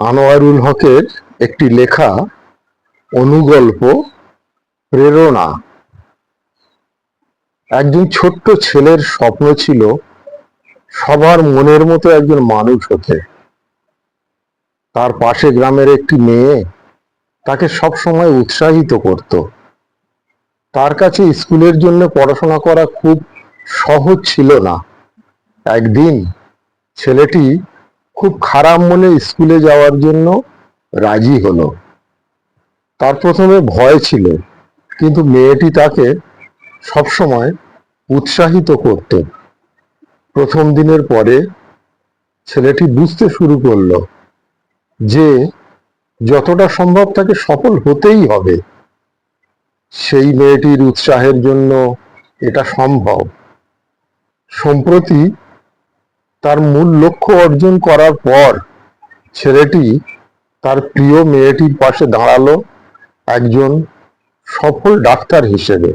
আনোয়ারুল হকের একটি লেখা, অনুগল্প, প্রেরণা। একজন ছোট্ট ছেলের স্বপ্ন ছিল সবার মনের মতো একজন মানুষ হতে। তার পাশে গ্রামের একটি মেয়ে তাকে সব সময় উৎসাহিত করত। তার কাছে স্কুলের জন্য পড়াশোনা করা খুব সহজ ছিল না। একদিন ছেলেটি খুব খারাপ মনে স্কুলে যাওয়ার জন্য রাজি হলো। তার প্রথমে ভয় ছিল, কিন্তু মেয়েটি তাকে সবসময় উৎসাহিত করত। প্রথম দিনের পরে ছেলেটি বুঝতে শুরু করল যে যতটা সম্ভব তাকে সফল হতেই হবে। সেই মেয়েটির উৎসাহের জন্য এটা সম্ভব। সম্প্রতি তার মূল লক্ষ্য অর্জন করার পর ছেলেটি তার প্রিয় মেয়েটির পাশে দাঁড়াল একজন সফল ডাক্তার হিসেবে।